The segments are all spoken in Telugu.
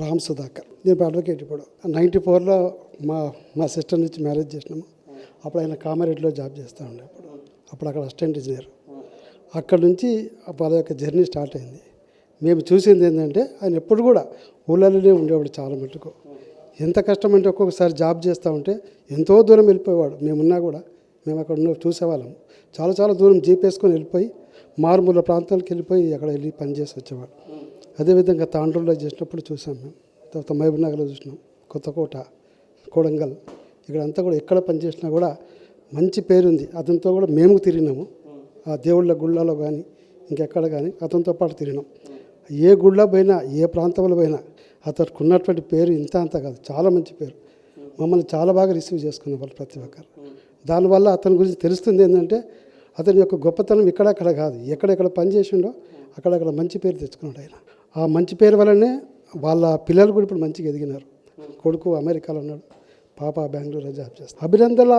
రామ్ సుధాకర్. నేను అడ్వకేట్ ఇప్పుడు. నైంటీ ఫోర్లో మా మా సిస్టర్ నుంచి మ్యారేజ్ చేసినాము. అప్పుడు ఆయన కామారెడ్డిలో జాబ్ చేస్తూ ఉండే అప్పుడు. అప్పుడు అక్కడ అసిస్టెంట్ ఇంజనీర్. అక్కడ నుంచి వాళ్ళ యొక్క జర్నీ స్టార్ట్ అయింది. మేము చూసింది ఏంటంటే ఆయన ఎప్పుడు కూడా ఊళ్ళలోనే ఉండేవాడు చాలా మటుకు. ఎంత కష్టమంటే ఒక్కొక్కసారి జాబ్ చేస్తూ ఉంటే ఎంతో దూరం వెళ్ళిపోయేవాడు. మేమున్నా కూడా మేము అక్కడ ఉన్న చూసేవాళ్ళం చాలా చాలా దూరం జీపేసుకొని వెళ్ళిపోయి మారుమూల ప్రాంతాలకు వెళ్ళిపోయి అక్కడ వెళ్ళి పనిచేసి వచ్చేవాడు. అదేవిధంగా తాండ్రులో చేసినప్పుడు చూసాం మేము. తర్వాత మహబూబ్ నగర్లో చూసినాం. కొత్తకోట కొడంగల్ ఇక్కడ అంతా కూడా ఎక్కడ పనిచేసినా కూడా మంచి పేరుంది. అతనితో కూడా మేము తిరిగినాము. ఆ దేవుళ్ళ గుళ్ళలో కానీ ఇంకెక్కడ కానీ అతనితో పాటు తిరిగినాం. ఏ గుళ్ళ పోయినా ఏ ప్రాంతంలో పోయినా అతనికి ఉన్నటువంటి పేరు ఇంత అంత కాదు. చాలా మంచి పేరు. మమ్మల్ని చాలా బాగా రిసీవ్ చేసుకున్న వాళ్ళు ప్రతి ఒక్కరు. దానివల్ల అతని గురించి తెలుస్తుంది ఏంటంటే అతని యొక్క గొప్పతనం ఇక్కడక్కడ కాదు. ఎక్కడెక్కడ పని చేసిండో అక్కడక్కడ మంచి పేరు తెచ్చుకున్నాడు ఆయన. ఆ మంచి పేరు వల్లనే వాళ్ళ పిల్లలు కూడా ఇప్పుడు మంచిగా ఎదిగినారు. కొడుకు అమెరికాలో ఉన్నాడు. పాప బెంగళూరులో జాబ్ చేస్తారు అభినందనల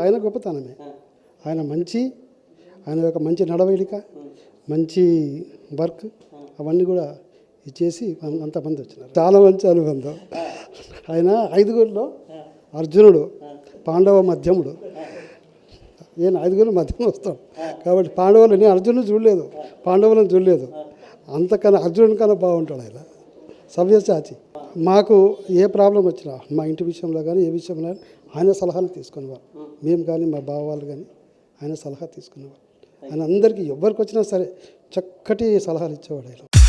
ఆయన గొప్పతనమే. ఆయన మంచి ఆయన యొక్క మంచి నడవడిక మంచి వర్క్ అవన్నీ కూడా ఇచ్చేసి అంతమంది వచ్చినారు. చాలా మంచి అనుబంధం. ఆయన ఐదుగురిలో అర్జునుడు పాండవ మధ్యముడు. నేను ఐదుగురు మధ్యలో వస్తాం. కాబట్టి పాండవులు నేను అర్జునుడు చూడలేదు. పాండవులను చూడలేదు. అంతకన్నా అర్జునుడి కన్నా బాగుంటాడు ఆయన. సవ్యసాచి. మాకు ఏ ప్రాబ్లం వచ్చినా మా ఇంటి విషయంలో కానీ ఏ విషయంలో కానీ ఆయన సలహాలు తీసుకునేవారు. మేము కానీ మా బావ వాళ్ళు కానీ ఆయన సలహా తీసుకునేవారు. ఆయన అందరికీ ఎవరికి వచ్చినా సరే చక్కటి సలహాలు ఇచ్చేవాడు ఆయన.